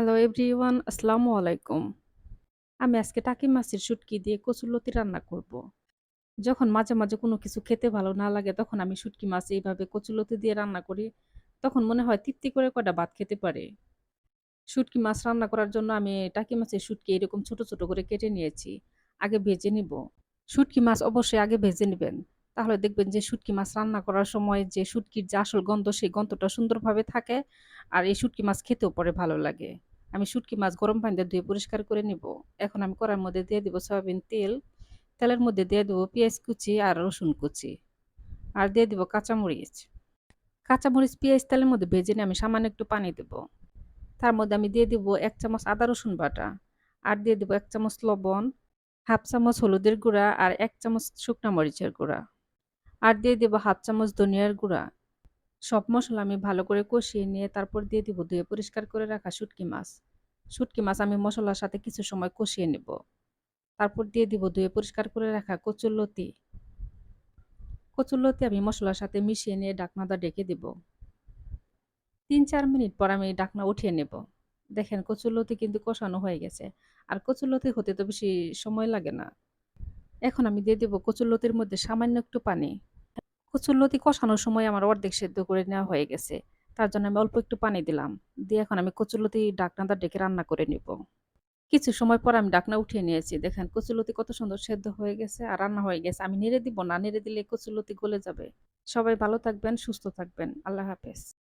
Hello everyone, আসসালামু আলাইকুম। আমি আজকে টাকি মাছের শুটকি দিয়ে কচুরলতি রান্না করব। যখন মাঝে, মাঝে কোনো কিছু খেতে ভালো না লাগে তখন আমি শুটকি মাছ এইভাবে কচুরলতি দিয়ে রান্না করি। তখন মনে হয় তৃপ্তি করে কটা ভাত খেতে পারে শুটকি মাছ রান্না করার জন্য আমি টাকি মাছের শুটকি এরকম ছোট, ছোট করে কেটে নিয়েছি। আগে ভেজে নিব। শুটকি মাছ অবশ্যই আগে ভেজে নেবেন তাহলে দেখবেন যে শুটকি মাছ রান্না করার সময় যে শুটকির যে আসল গন্ধ সেই গন্ধটা সুন্দরভাবে থাকে। আর এই শুটকি মাছ খেতেও পরে ভালো লাগে। আমি শুটকি মাছ গরম পানিতে ধুয়ে পরিষ্কার করে নিব। এখন আমি কড়াইয়ের মধ্যে দিয়ে দিব সয়াবিন তেল। তেলের মধ্যে দিয়ে দেবো পেঁয়াজ কুচি আর রসুন কুচি। আর দিয়ে দিব কাঁচামরিচ। কাঁচামরিচ, পেঁয়াজ তেলের মধ্যে ভেজে নিয়ে আমি সামান্য একটু পানি দেব। তার মধ্যে আমি দিয়ে দিব এক চামচ আদা রসুন বাটা। আর দিয়ে দেবো এক চামচ লবণ, হাফ চামচ হলুদের গুঁড়া আর এক চামচ শুকনা মরিচের গুঁড়া। আর দিয়ে দেবো হাফ চামচ ধনিয়ার গুঁড়া। সব মশলা আমি ভালো করে কষিয়ে নিয়ে তারপর দিয়ে দিব ধুয়ে পরিষ্কার করে রাখা শুটকি মাছ। শুটকি মাছ আমি মশলার সাথে কিছু সময় কষিয়ে নেব। তারপর দিয়ে দিব ধুয়ে পরিষ্কার করে রাখা কচুরলতি। কচুরলতি আমি মশলার সাথে মিশিয়ে নিয়ে ঢাকনাটা ডেকে দিব। ৩-৪ মিনিট পর আমি ডাকনা উঠিয়ে নেব। দেখেন কচুরলতি কিন্তু কষানো হয়ে গেছে। আর কচুরলতি হতে তো বেশি সময় লাগে না। এখন আমি দিয়ে দেব কচুরলতির মধ্যে সামান্য একটু পানি। কচুরলতি কষানোর সময় আমার অর্ধেক সেদ্ধ করে নেওয়া হয়ে গেছে। তার জন্য আমি অল্প একটু পানি দিলাম। দিয়ে এখন আমি কচুরলতি ঢাকনাটা ডেকে রান্না করে নিব। কিছু সময় পর আমি ডাকনা উঠিয়ে নিয়েছি। দেখেন কচুরলতি কত সুন্দর সেদ্ধ হয়ে গেছে আর রান্না হয়ে গেছে। আমি নেড়ে দিব না। নেড়ে দিলে কচুরলতি গলে যাবে। সবাই ভালো থাকবেন, সুস্থ থাকবেন। আল্লাহ হাফেজ।